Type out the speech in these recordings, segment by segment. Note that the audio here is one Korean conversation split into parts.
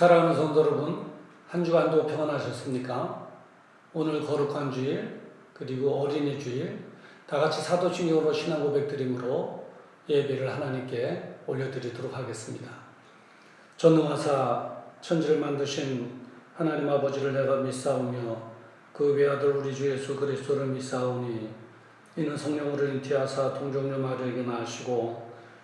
사랑하는 성도 여러분, 한 주간도 평안하셨습니까? 오늘 거룩한 주일, 그리고 어린이 주일, 다 같이 사도신경으로 신앙 고백 드림으로 예배를 하나님께 올려드리도록 하겠습니다. 전능하사 천지를 만드신 하나님 아버지를 내가 믿사오며 그 외아들 우리 주 예수 그리스도를 믿사오니 이는 성령으로 인티하사 동정녀 마리에게 나시고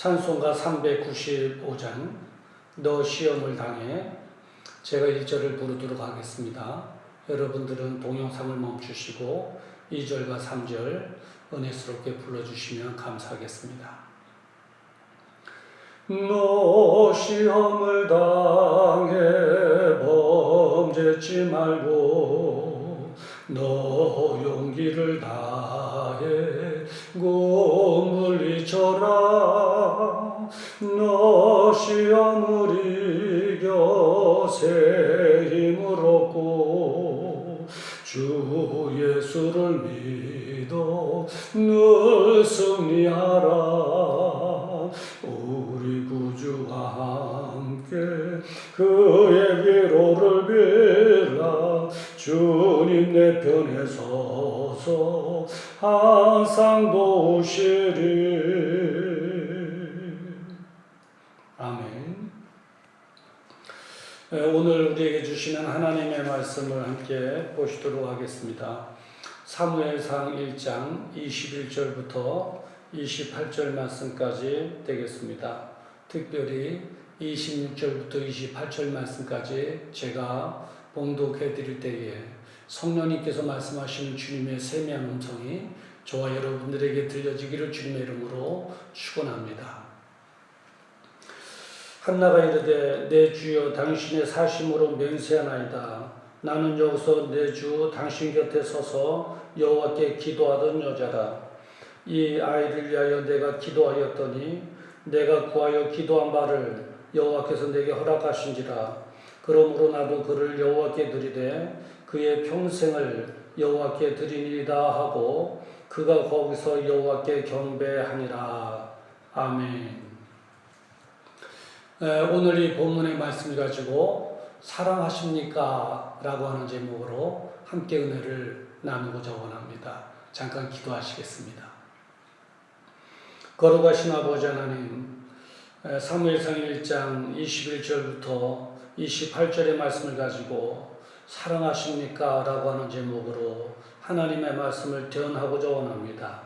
찬송가 395장 너 시험을 당해 제가 1절을 부르도록 하겠습니다. 여러분들은 동영상을 멈추시고 2절과 3절 은혜스럽게 불러주시면 감사하겠습니다. 너 시험을 당해 범죄치 말고 너 용기를 다해 물리쳐라 너 시험을 이겨 새 힘을 얻고 주 예수를 믿어 늘 승리하라. 우리 구주와 함께 그의 위로를 빌라 주님 내 편에 서서 항상 도우시리 아멘 에, 오늘 우리에게 주시는 하나님의 말씀을 함께 보시도록 하겠습니다. 사무엘상 1장 21절부터 28절 말씀까지 되겠습니다. 특별히 26절부터 28절 말씀까지 제가 봉독해 드릴 때에 성령님께서 말씀하시는 주님의 세미한 음성이 저와 여러분들에게 들려지기를 주님의 이름으로 축원합니다. 한나가 이르되 내 주여 당신의 사심으로 맹세하나이다. 나는 여기서 내 주 당신 곁에 서서 여호와께 기도하던 여자라. 이 아이를 위하여 내가 기도하였더니 내가 구하여 기도한 바를 여호와께서 내게 허락하신지라. 그러므로 나도 그를 여호와께 드리되 그의 평생을 여호와께 드리니이다 하고 그가 거기서 여호와께 경배하니라. 아멘. 에, 오늘 이 본문의 말씀을 가지고 사랑하십니까? 라고 하는 제목으로 함께 은혜를 나누고자 원합니다. 잠깐 기도하시겠습니다. 거룩하신 아버지 하나님, 에, 사무엘상 1장 21절부터 28절의 말씀을 가지고 사랑하십니까? 라고 하는 제목으로 하나님의 말씀을 대언하고자 원합니다.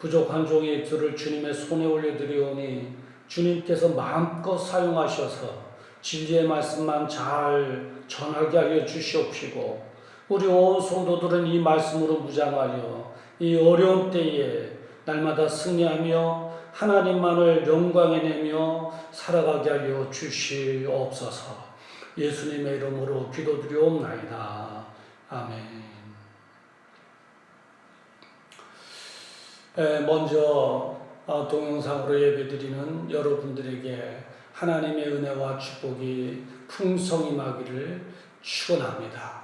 부족한 종의 입술을 주님의 손에 올려드리오니 주님께서 마음껏 사용하셔서 진리의 말씀만 잘 전하게 하여 주시옵시고 우리 온 성도들은 이 말씀으로 무장하여 이 어려운 때에 날마다 승리하며 하나님만을 영광에 내며 살아가게 하여 주시옵소서 예수님의 이름으로 기도드리옵나이다. 아멘. 에, 먼저 어, 동영상으로 예배드리는 여러분들에게 하나님의 은혜와 축복이 풍성히 임하기를 축원합니다.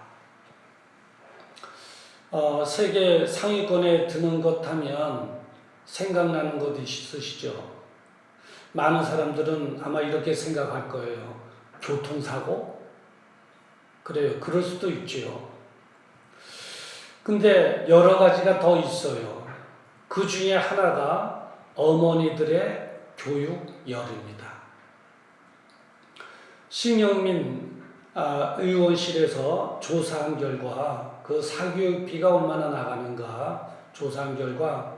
어, 세계 상위권에 드는 것 하면 생각나는 것 있으시죠? 많은 사람들은 아마 이렇게 생각할 거예요. 교통사고? 그래요. 그럴 수도 있지요. 근데 여러 가지가 더 있어요. 그 중에 하나가 어머니들의 교육열입니다. 신영민 아, 의원실에서 조사한 결과 그 사교육비가 얼마나 나가는가 조사한 결과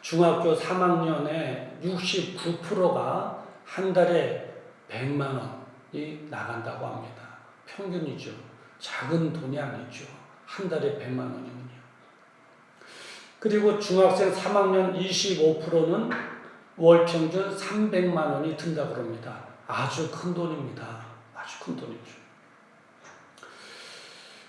중학교 3학년에 69%가 한 달에 100만 원이 나간다고 합니다. 평균이죠. 작은 돈이 아니죠. 한 달에 100만 원이면요. 그리고 중학생 3학년 25%는 월 평균 300만 원이 든다고 합니다. 아주 큰 돈입니다. 아주 큰 돈이죠.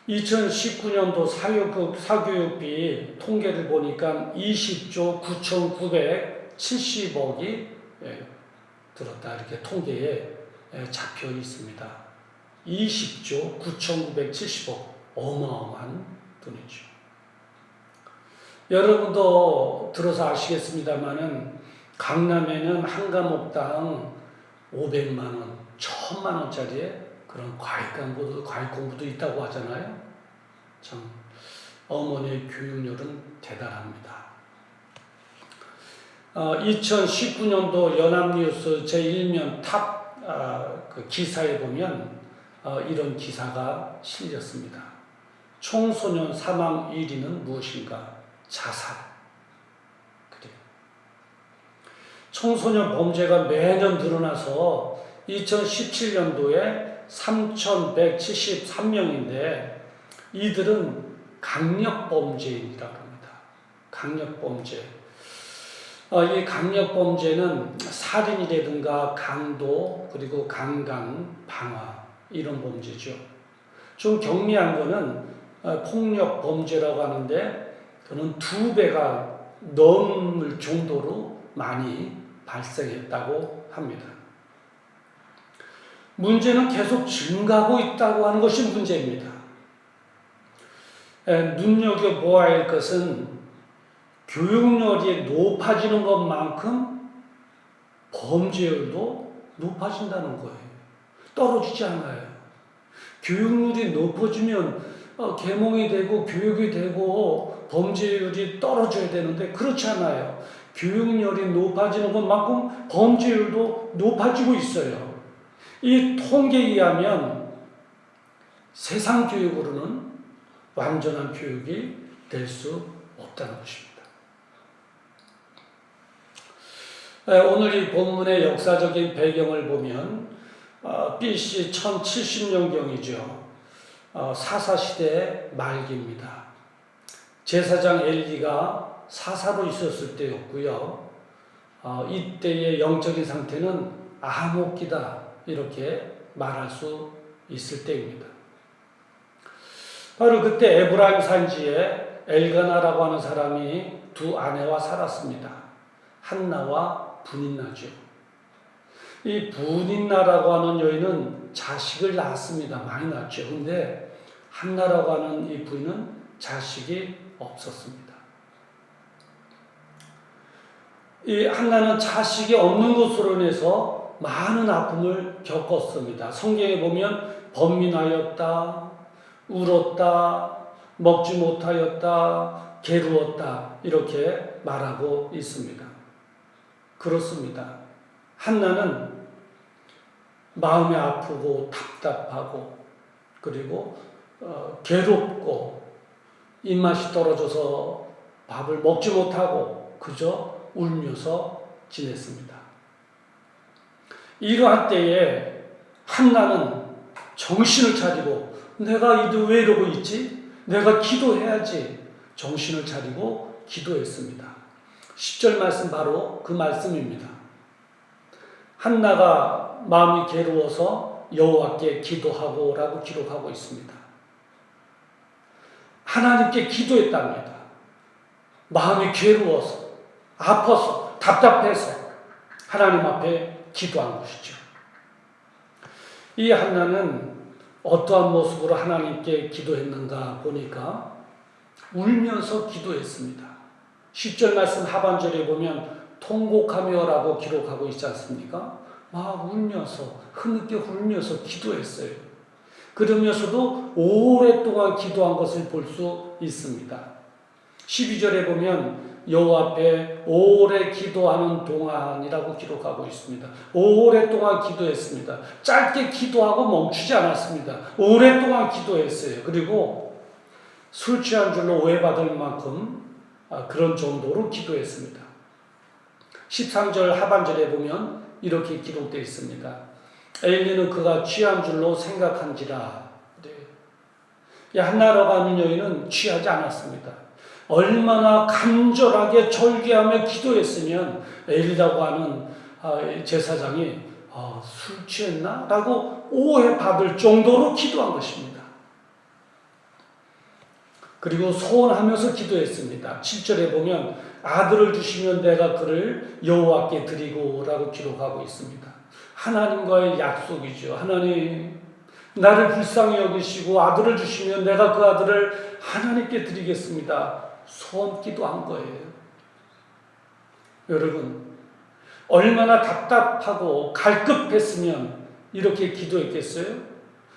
2019년도 사교육, 사교육비 통계를 보니까 20조 9,970억이 예, 들었다 이렇게 통계에 예, 잡혀 있습니다. 20조 9,970억 어마어마한 돈이죠. 여러분도 들어서 아시겠습니다만은 강남에는 한 과목당 500만 원, 1000만 원짜리의 그런 과외 공부도, 과외 공부도 있다고 하잖아요. 참 어머니의 교육열은 대단합니다. 어, 2019년도 연합뉴스 제1면 탑 어, 그 기사에 보면 어, 이런 기사가 실렸습니다. 청소년 사망 1위는 무엇인가? 자살. 그래요. 청소년 범죄가 매년 늘어나서 2017년도에 3,173명인데 이들은 강력범죄인이라고 합니다. 강력범죄. 어, 이 강력범죄는 살인이라든가 강도 그리고 강간, 방화 이런 범죄죠. 좀 경미한 거는 어, 폭력 범죄라고 하는데 그는 두 배가 넘을 정도로 많이 발생했다고 합니다. 문제는 계속 증가하고 있다고 하는 것이 문제입니다. 에, 눈여겨보아야 할 것은 교육열이 높아지는 것만큼 범죄율도 높아진다는 거예요. 떨어지지 않아요. 교육률이 높아지면 어, 계몽이 되고 교육이 되고 범죄율이 떨어져야 되는데 그렇지 않아요. 교육열이 높아지는 것만큼 범죄율도 높아지고 있어요. 이 통계에 의하면 세상 교육으로는 완전한 교육이 될 수 없다는 것입니다. 에, 오늘 이 본문의 역사적인 배경을 보면 어, BC 1070년경이죠. 어, 사사시대 말기입니다. 제사장 엘리가 사사로 있었을 때였고요. 어, 이때의 영적인 상태는 암흑기다 이렇게 말할 수 있을 때입니다. 바로 그때 에브라임 산지에 엘가나라고 하는 사람이 두 아내와 살았습니다. 한나와 분인나죠. 이 분인나라고 하는 여인은 자식을 낳았습니다. 많이 낳죠. 근데 한나라고 하는 이 부인은 자식이 없었습니다. 이 한나는 자식이 없는 것으로 인해서 많은 아픔을 겪었습니다. 성경에 보면 번민하였다, 울었다, 먹지 못하였다, 괴로웠다 이렇게 말하고 있습니다. 그렇습니다. 한나는 마음이 아프고 답답하고 그리고 어, 괴롭고 입맛이 떨어져서 밥을 먹지 못하고 그저 울면서 지냈습니다. 이러한 때에 한나는 정신을 차리고 내가 이도 왜 이러고 있지? 내가 기도해야지. 정신을 차리고 기도했습니다. 10절 말씀 바로 그 말씀입니다. 한나가 마음이 괴로워서 여호와께 기도하고라고 기록하고 있습니다. 하나님께 기도했답니다. 마음이 괴로워서 아파서 답답해서 하나님 앞에 기도한 것이죠. 이 한나는 어떠한 모습으로 하나님께 기도했는가 보니까 울면서 기도했습니다. 10절 말씀 하반절에 보면 통곡하며라고 기록하고 있지 않습니까? 막 울면서 흐느껴 울면서 기도했어요. 그러면서도 오랫동안 기도한 것을 볼 수 있습니다. 12절에 보면 여호와 앞에 오래 기도하는 동안이라고 기록하고 있습니다. 오랫동안 기도했습니다. 짧게 기도하고 멈추지 않았습니다. 오랫동안 기도했어요. 그리고 술 취한 줄로 오해받을 만큼 아, 그런 정도로 기도했습니다. 13절 하반절에 보면 이렇게 기록되어 있습니다. 엘리는 그가 취한 줄로 생각한지라. 네. 한나라고 하는 여인은 취하지 않았습니다. 얼마나 간절하게 절개하며 기도했으면 엘리라고 하는 아, 제사장이 아, 술 취했나? 라고 오해받을 정도로 기도한 것입니다. 그리고 소원하면서 기도했습니다. 7절에 보면 아들을 주시면 내가 그를 여호와께 드리고 라고 기록하고 있습니다. 하나님과의 약속이죠. 하나님 나를 불쌍히 여기시고 아들을 주시면 내가 그 아들을 하나님께 드리겠습니다. 소원 기도 한 거예요. 여러분 얼마나 답답하고 갈급했으면 이렇게 기도했겠어요?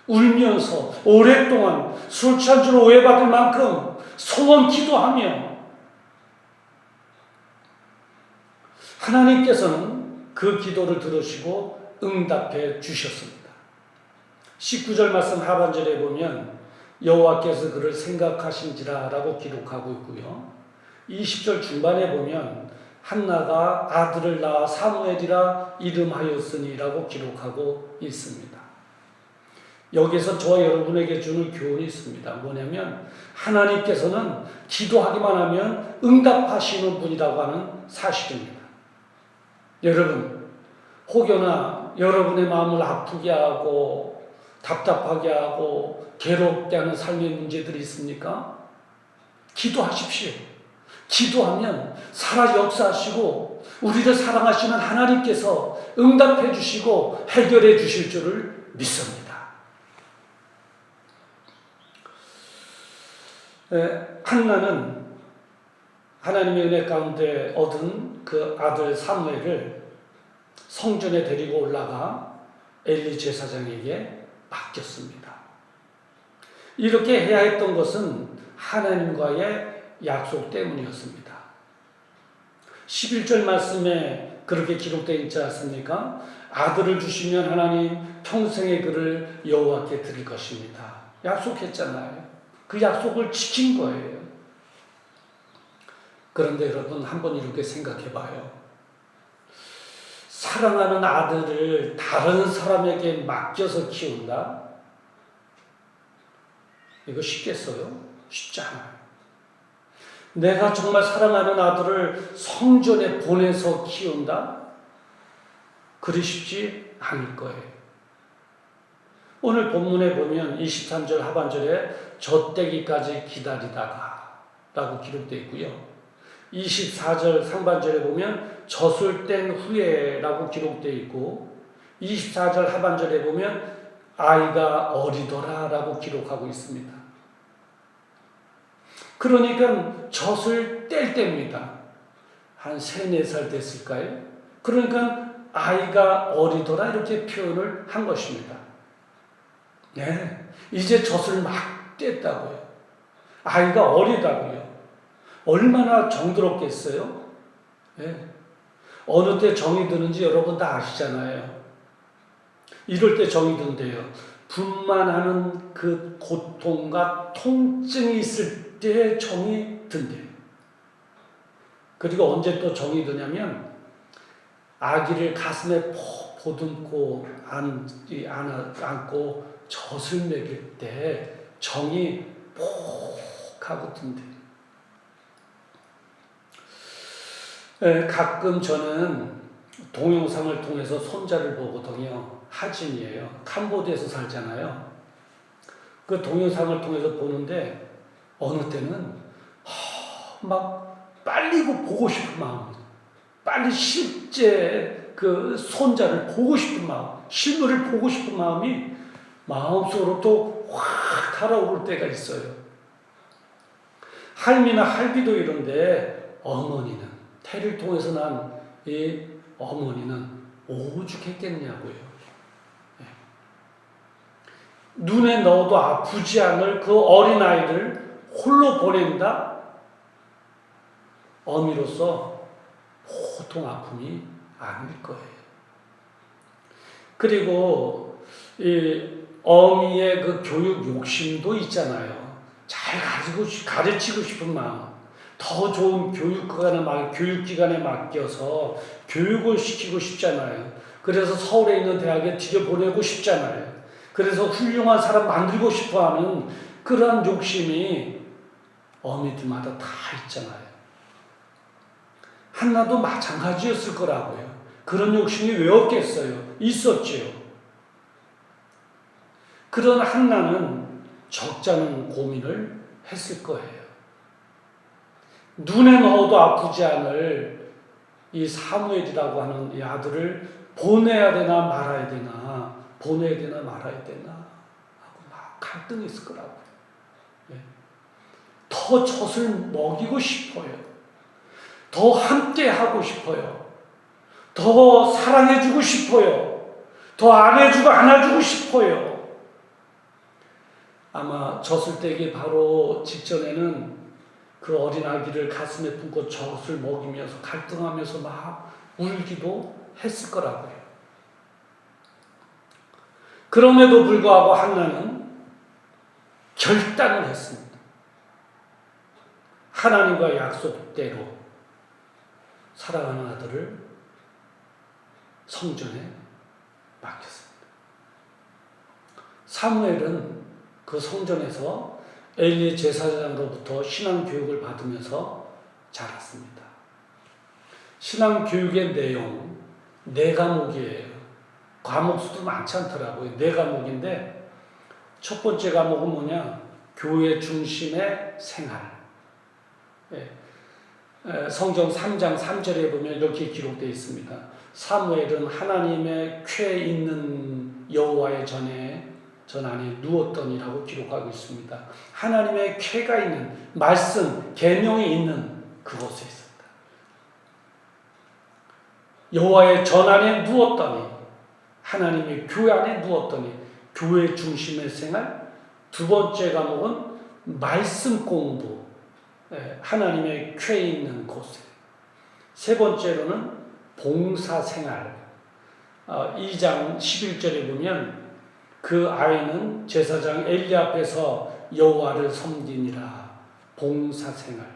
울면서 오랫동안 술 취한 줄 오해받을 만큼 소원 기도하며 하나님께서는 그 기도를 들으시고 응답해 주셨습니다. 19절 말씀 하반절에 보면 여호와께서 그를 생각하신지라라고 기록하고 있고요. 20절 중반에 보면 한나가 아들을 낳아 사무엘이라 이름하였으니라고 기록하고 있습니다. 여기서 저와 여러분에게 주는 교훈이 있습니다. 뭐냐면 하나님께서는 기도하기만 하면 응답하시는 분이라고 하는 사실입니다. 여러분, 혹여나 여러분의 마음을 아프게 하고 답답하게 하고 괴롭게 하는 삶의 문제들이 있습니까? 기도하십시오. 기도하면 살아 역사하시고 우리를 사랑하시는 하나님께서 응답해 주시고 해결해 주실 줄을 믿습니다. 한나는 하나님의 은혜 가운데 얻은 그 아들 사무엘을 성전에 데리고 올라가 엘리 제사장에게 맡겼습니다. 이렇게 해야 했던 것은 하나님과의 약속 때문이었습니다. 11절 말씀에 그렇게 기록되어 있지 않습니까? 아들을 주시면 하나님 평생의 그를 여호와께 드릴 것입니다. 약속했잖아요. 그 약속을 지킨 거예요. 그런데 여러분 한번 이렇게 생각해 봐요. 사랑하는 아들을 다른 사람에게 맡겨서 키운다? 이거 쉽겠어요? 쉽지 않아요. 내가 정말 사랑하는 아들을 성전에 보내서 키운다? 그리 쉽지 않을 거예요. 오늘 본문에 보면 23절 하반절에 젖대기까지 기다리다가 라고 기록되어 있고요. 24절 상반절에 보면 젖을 뗀 후에 라고 기록되어 있고 24절 하반절에 보면 아이가 어리더라 라고 기록하고 있습니다. 그러니까 젖을 뗄 때입니다. 한 3, 4살 됐을까요? 그러니까 아이가 어리더라 이렇게 표현을 한 것입니다. 네. 이제 젖을 막 뗐다고요. 아이가 어리다고요. 얼마나 정들었겠어요? 네. 어느 때 정이 드는지 여러분 다 아시잖아요. 이럴 때 정이 든대요. 분만하는 그 고통과 통증이 있을 때 정이 든대요. 그리고 언제 또 정이 드냐면 아기를 가슴에 보듬고 안, 안, 안고 젖을 먹일 때 정이 푹 하고 든대. 에, 가끔 저는 동영상을 통해서 손자를 보거든요. 하진이에요. 캄보디아에서 살잖아요. 그 동영상을 통해서 보는데 어느 때는 하, 막 빨리 그 보고 싶은 마음, 빨리 실제 그 손자를 보고 싶은 마음, 실물을 보고 싶은 마음이 마음속으로 또 확 달아오를 때가 있어요. 할미나 할비도 이런데 어머니는 태를 통해서 난 이 어머니는 오죽했겠냐고요. 네. 눈에 넣어도 아프지 않을 그 어린아이를 홀로 보낸다? 어미로서 보통 아픔이 아닐 거예요. 그리고 이 어미의 그 교육 욕심도 있잖아요. 잘 가르치고, 가르치고 싶은 마음. 더 좋은 교육기관에, 교육기관에 맡겨서 교육을 시키고 싶잖아요. 그래서 서울에 있는 대학에 들여보내고 싶잖아요. 그래서 훌륭한 사람 만들고 싶어 하는 그러한 욕심이 어미들마다 다 있잖아요. 한나도 마찬가지였을 거라고요. 그런 욕심이 왜 없겠어요? 있었지요. 그런 한나는 적잖은 고민을 했을 거예요. 눈에 넣어도 아프지 않을 이 사무엘이라고 하는 이 아들을 보내야 되나 말아야 되나 보내야 되나 말아야 되나 하고 막 갈등했을 거라고요. 예. 더 젖을 먹이고 싶어요. 더 함께 하고 싶어요. 더 사랑해주고 싶어요. 더 안해주고 안아주고 싶어요. 아마 젖을 떼기 바로 직전에는 그 어린 아기를 가슴에 품고 젖을 먹이면서 갈등하면서 막 울기도 했을 거라고요. 그럼에도 불구하고 한나는 결단을 했습니다. 하나님과 약속대로 사랑하는 아들을 성전에 맡겼습니다. 사무엘은 그 성전에서 엘리 제사장으로부터 신앙 교육을 받으면서 자랐습니다. 신앙 교육의 내용 네 과목이에요. 과목 수도 많지 않더라고요. 네 과목인데 첫 번째 과목은 뭐냐? 교회 중심의 생활. 예. 에, 성경 3장 3절에 보면 이렇게 기록되어 있습니다. 사무엘은 하나님의 쾌 있는 여호와의 전에 전 안에 누웠더니라고 기록하고 있습니다. 하나님의 쾌가 있는 말씀, 계명이 있는 그곳에 있습니다. 여호와의 전 안에 누웠더니 하나님의 교회 안에 누웠더니 교회 중심의 생활 두 번째 과목은 말씀 공부 예, 하나님의 쾌 있는 곳에 세 번째로는 봉사 생활 2장 11절에 보면 그 아이는 제사장 엘리 앞에서 여호와를 섬기니라 봉사 생활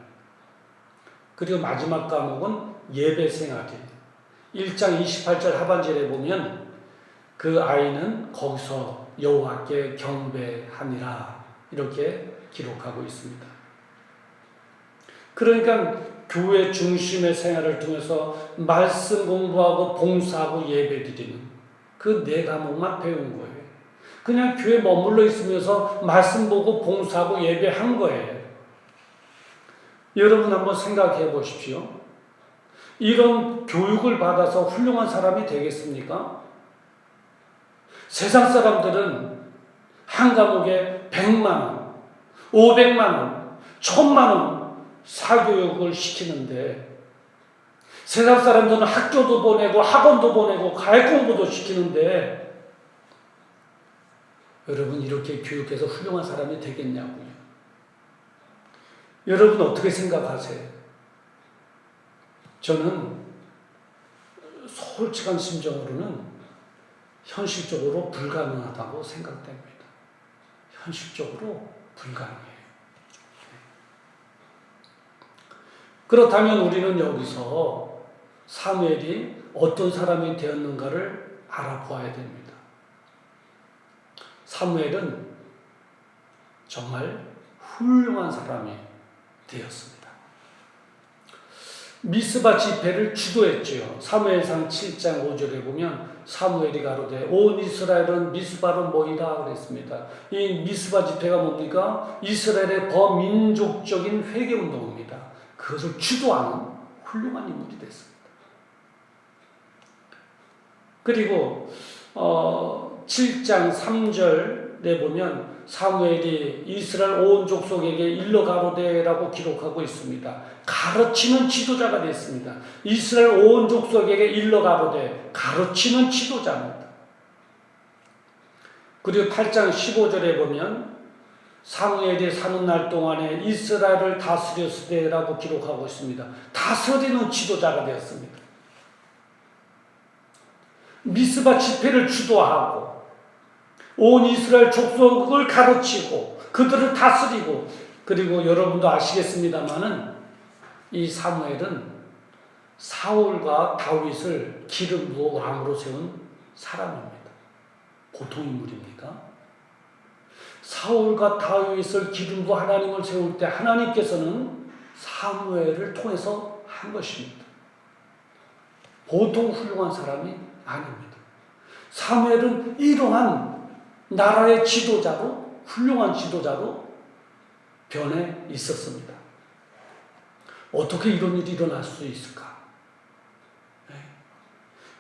그리고 마지막 과목은 예배 생활이에요 1장 28절 하반절에 보면 그 아이는 거기서 여호와께 경배하니라 이렇게 기록하고 있습니다. 그러니까 교회 중심의 생활을 통해서 말씀 공부하고 봉사하고 예배 드리는 그 네 과목만 배운 거예요. 그냥 교회 머물러 있으면서 말씀 보고 봉사하고 예배한 거예요. 여러분 한번 생각해 보십시오. 이런 교육을 받아서 훌륭한 사람이 되겠습니까? 세상 사람들은 한 과목에 100만 원, 500만 원, 1000만 원 사교육을 시키는데 세상 사람들은 학교도 보내고 학원도 보내고 가액 공부도 시키는데 여러분 이렇게 교육해서 훌륭한 사람이 되겠냐고요. 여러분 어떻게 생각하세요? 저는 솔직한 심정으로는 현실적으로 불가능하다고 생각됩니다. 현실적으로 불가능해요. 그렇다면 우리는 여기서 사무엘이 어떤 사람이 되었는가를 알아보아야 됩니다. 사무엘은 정말 훌륭한 사람이 되었습니다. 미스바 집회를 주도했지요. 사무엘상 7장 5절에 보면 사무엘이 가로되 온 이스라엘은 미스바로 모이라 그랬습니다. 이 미스바 집회가 뭡니까? 이스라엘의 범민족적인 회개 운동입니다. 그것을 주도하는 훌륭한 인물이 됐습니다. 그리고 어, 7장 3절에 보면 사무엘이 이스라엘 온 족속에게 일러 가로되라고 기록하고 있습니다. 가르치는 지도자가 됐습니다. 이스라엘 온 족속에게 일러 가로되 가르치는 지도자입니다. 그리고 8장 15절에 보면 사무엘이 사는 날 동안에 이스라엘을 다스렸으되라고 기록하고 있습니다. 다스리는 지도자가 되었습니다. 미스바 집회를 주도하고 온 이스라엘 족속을 가르치고 그들을 다스리고 그리고 여러분도 아시겠습니다만은 이 사무엘은 사울과 다윗을 기름 부어 왕으로 세운 사람입니다. 보통 인물입니까? 사울과 다윗을 기름 부어 하나님을 세울 때 하나님께서는 사무엘을 통해서 한 것입니다. 보통 훌륭한 사람이 아닙니다. 사무엘은 이러한 나라의 지도자로 훌륭한 지도자로 변해 있었습니다. 어떻게 이런 일이 일어날 수 있을까? 네.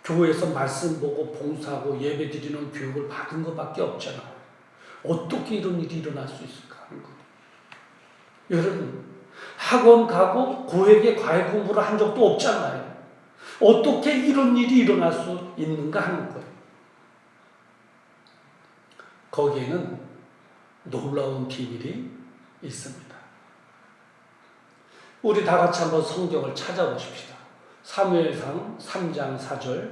교회에서 말씀 보고 봉사하고 예배 드리는 교육을 받은 것밖에 없잖아. 어떻게 이런 일이 일어날 수 있을까 하는 거예요. 여러분, 학원 가고 고에게 과외 공부를 한 적도 없잖아요. 어떻게 이런 일이 일어날 수 있는가 하는 거예요. 거기에는 놀라운 비밀이 있습니다. 우리 다 같이 한번 성경을 찾아보십시다. 사무엘상 3장 4절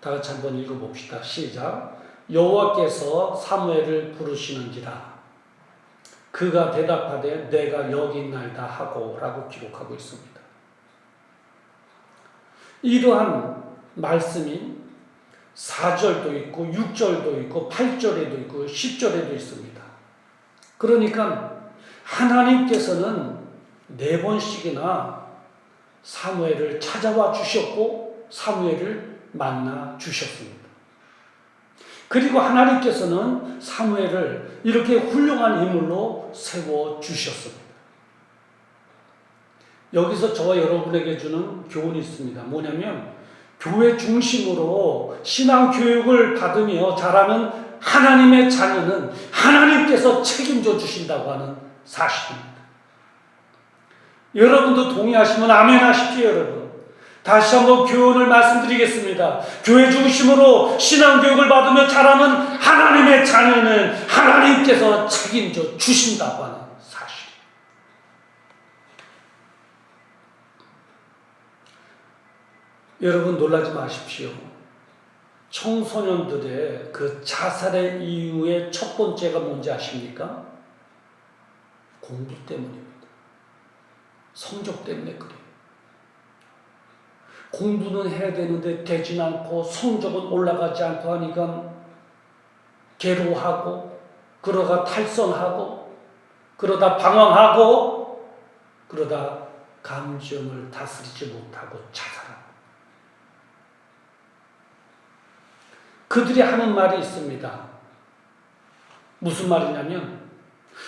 다 같이 한번 읽어봅시다. 시작. 여호와께서 사무엘을 부르시는지라 그가 대답하되 내가 여기 있나이다 하고라고 기록하고 있습니다. 이러한 말씀이 4절도 있고 6절도 있고 8절에도 있고 10절에도 있습니다. 그러니까 하나님께서는 네 번씩이나 사무엘을 찾아와 주셨고 사무엘을 만나 주셨습니다. 그리고 하나님께서는 사무엘을 이렇게 훌륭한 인물로 세워 주셨습니다. 여기서 저와 여러분에게 주는 교훈이 있습니다. 뭐냐면 교회 중심으로 신앙 교육을 받으며 자라는 하나님의 자녀는 하나님께서 책임져 주신다고 하는 사실입니다. 여러분도 동의하시면 아멘 하십시오, 여러분. 다시 한번 교훈을 말씀드리겠습니다. 교회 중심으로 신앙 교육을 받으며 자라는 하나님의 자녀는 하나님께서 책임져 주신다고 하는 사실. 여러분 놀라지 마십시오. 청소년들의 그 자살의 이유의 첫 번째가 뭔지 아십니까? 공부 때문입니다. 성적 때문에 그래요. 공부는 해야 되는데 되진 않고 성적은 올라가지 않고 하니까 괴로워하고 그러다 탈선하고 그러다 방황하고 그러다 감정을 다스리지 못하고 자살하고 그들이 하는 말이 있습니다. 무슨 말이냐면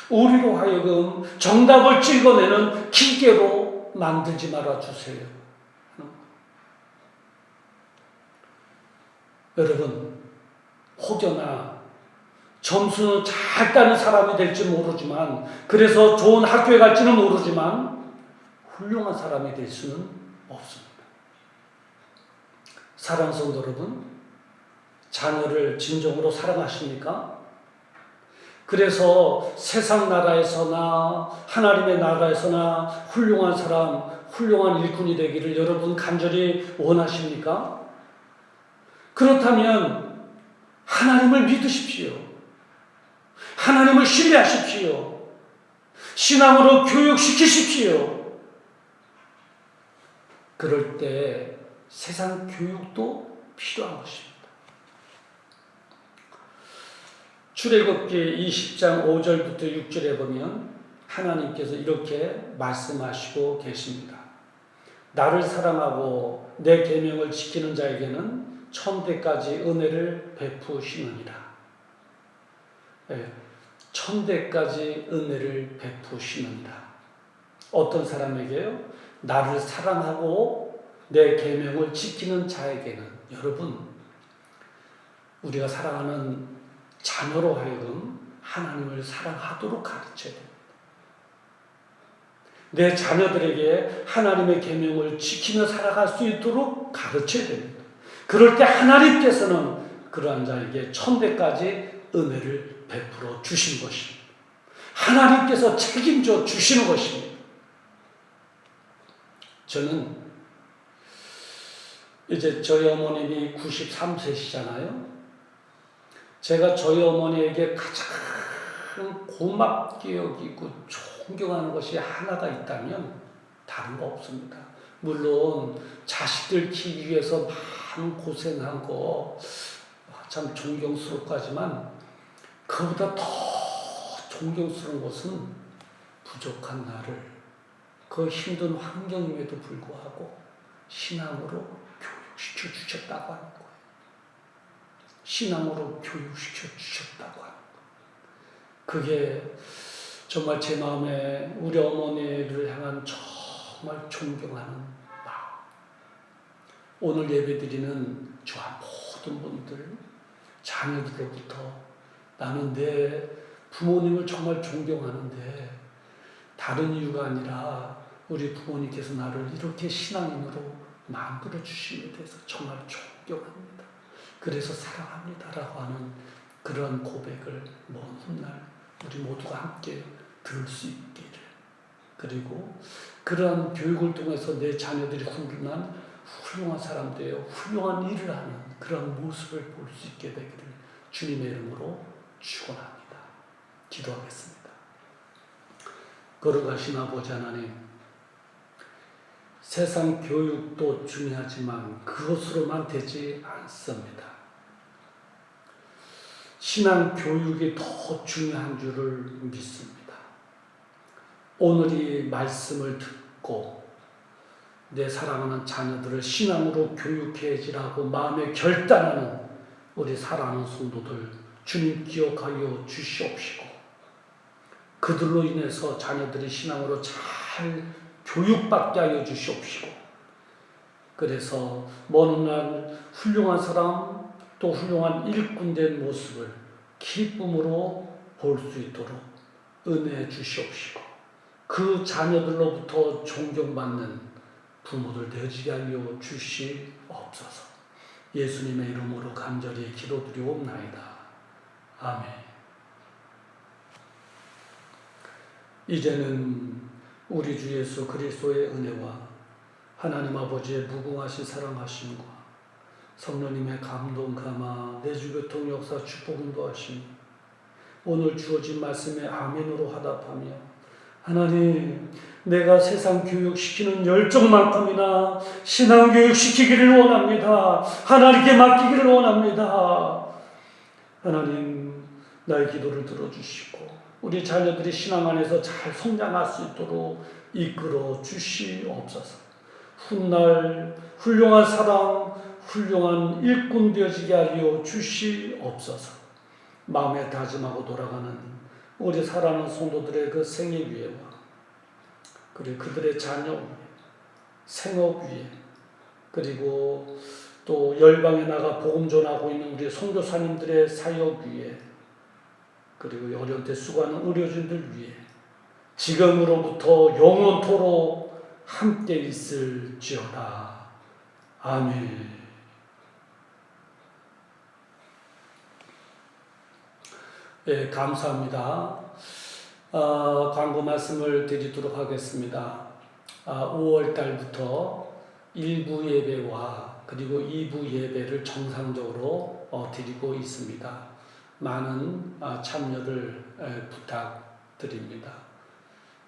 우리로 하여금 정답을 찍어내는 기계로 만들지 말아 주세요. 여러분, 혹여나 점수는 잘 따는 사람이 될지 모르지만, 그래서 좋은 학교에 갈지는 모르지만, 훌륭한 사람이 될 수는 없습니다. 사랑 성도 여러분, 자녀를 진정으로 사랑하십니까? 그래서 세상 나라에서나 하나님의 나라에서나 훌륭한 사람, 훌륭한 일꾼이 되기를 여러분 간절히 원하십니까? 그렇다면 하나님을 믿으십시오. 하나님을 신뢰하십시오. 신앙으로 교육시키십시오. 그럴 때 세상 교육도 필요한 것입니다. 출애굽기 20장 5절부터 6절에 보면 하나님께서 이렇게 말씀하시고 계십니다. 나를 사랑하고 내 계명을 지키는 자에게는 천대까지 은혜를 베푸시느니라. 네, 천대까지 은혜를 베푸시느니라. 어떤 사람에게요? 나를 사랑하고 내 계명을 지키는 자에게는 여러분 우리가 사랑하는 자녀로 하여금 하나님을 사랑하도록 가르쳐야 됩니다. 내 자녀들에게 하나님의 계명을 지키며 살아갈 수 있도록 가르쳐야 됩니다. 그럴 때 하나님께서는 그러한 자에게 천대까지 은혜를 베풀어 주신 것입니다. 하나님께서 책임져 주시는 것입니다. 저는 이제 저희 어머님이 93세시잖아요. 제가 저희 어머니에게 가장 고맙게 여기고 존경하는 것이 하나가 있다면 다른 거 없습니다. 물론 자식들 키우기 위해서 많은 고생한 거 참 존경스럽고 하지만 그보다 더 존경스러운 것은 부족한 나를 그 힘든 환경임에도 불구하고 신앙으로 교육시켜 주셨다고 하는. 신앙으로 교육시켜 주셨다고 하는 것. 그게 정말 제 마음에 우리 어머니를 향한 정말 존경하는 마음. 오늘 예배드리는 저와 모든 분들, 자녀들로부터 나는 내 부모님을 정말 존경하는데 다른 이유가 아니라 우리 부모님께서 나를 이렇게 신앙인으로 만들어 주심에 대해서 정말 존경합니다. 그래서 사랑합니다라고 하는 그런 고백을 먼 훗날 우리 모두가 함께 들을 수 있기를 그리고 그러한 교육을 통해서 내 자녀들이 훌륭한 훌륭한 사람 되어 훌륭한 일을 하는 그런 모습을 볼 수 있게 되기를 주님의 이름으로 축원합니다. 기도하겠습니다. 거룩하신 아버지 하나님 세상 교육도 중요하지만 그것으로만 되지 않습니다. 신앙 교육이 더 중요한 줄을 믿습니다. 오늘 이 말씀을 듣고 내 사랑하는 자녀들을 신앙으로 교육해지라고 마음에 결단하는 우리 사랑하는 성도들 주님 기억하여 주시옵시고 그들로 인해서 자녀들이 신앙으로 잘 교육받게 하여 주시옵시고 그래서 먼 훗날 훌륭한 사람 또 훌륭한 일꾼 된 모습을 기쁨으로 볼 수 있도록 은혜해 주시옵시고 그 자녀들로부터 존경받는 부모들 되어지게 하여 주시옵소서 예수님의 이름으로 간절히 기도드리옵나이다. 아멘 이제는 우리 주 예수 그리스도의 은혜와 하나님 아버지의 무궁하신 사랑하심과 성령님의 감동 감화 내주교통 역사 축복 인도하심 오늘 주어진 말씀에 아멘으로 화답하며 하나님 내가 세상 교육 시키는 열정만큼이나 신앙 교육 시키기를 원합니다. 하나님께 맡기기를 원합니다. 하나님 나의 기도를 들어주시고 우리 자녀들이 신앙 안에서 잘 성장할 수 있도록 이끌어 주시옵소서. 훗날 훌륭한 사랑, 훌륭한 일꾼 되어지게 하여 주시옵소서. 마음에 다짐하고 돌아가는 우리 사랑하는 성도들의 그 생애 위에와 그리고 그들의 자녀 위에 생업 위에 그리고 또 열방에 나가 복음 전하고 있는 우리 선교사님들의 사역 위에 그리고 어려운 때 수고하는 의료진들 위해 지금으로부터 영원토록 함께 있을지어다. 아멘. 예, 감사합니다. 아, 광고 말씀을 드리도록 하겠습니다. 아, 5월 달부터 1부 예배와 그리고 2부 예배를 정상적으로 어, 드리고 있습니다. 많은 아, 참여를 에, 부탁드립니다.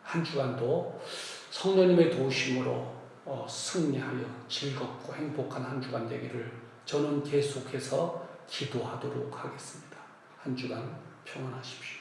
한 주간도 성령님의 도우심으로 어, 승리하여 즐겁고 행복한 한 주간 되기를 저는 계속해서 기도하도록 하겠습니다. 한 주간 평안하십시오.